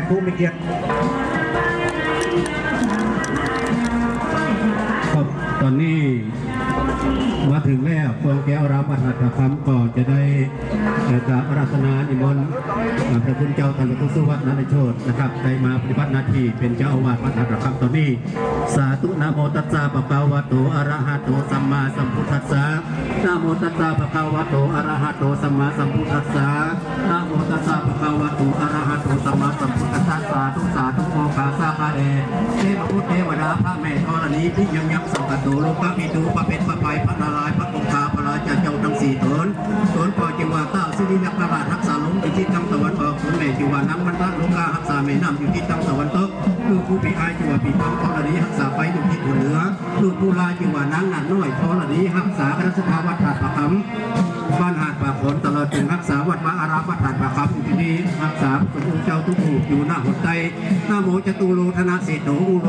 กผู้มีเกียรติครับตอนนี้มาถึงแล้วพวงแก้วรับอัฐถคำก็จะได้เอ่อกราบอาราธนานิมนต์พระคุณเจ้าท่านพระสุวัฒน์นันทโชตนะครับได้มาปฏิบัติหน้าที่เป็นเจ้าอาวาสวัดอัฐถคำตอนนี้ สาธุนะโมตัสสะปะคะวะโตอะระหะโตสัมมาสัมพุทธัสสะนะโมตัสสะปะคะวะโตอะระหะโตสัมมาสัมพุทธัสสะนะโม เดเทพพุทธเทวดาพระแม่ธรณีที่ยังยักษ์สังกัดโตโลกะปิตูปะเป็นปะไปพระนารายพระองค์าพระราชาเจ้าทั้งสี่ตนตนปอจิวาเก้าสิริยักษ์ราชรักษาลงอยู่ที่ตังตะวันออกตนแม่จิวานังมันทัดลงการักษาแม่น้ำอยู่ที่ตังตะวันตกลูกผู้ปีอายจิวาปีพังธรณีรักษาไปอยู่ที่ตัวเหนือลูกผู้ลายจิวานังนันน้อยธรณีรักษากระสภาวัดถาประคำ รักษาวัดมาอารามวัดถาดประคำที่นี่รักษาพระคุณเจ้าทุกข์อยู่หน้าหัวใจหน้าโมจตุโลธนาเศรษฐโอโล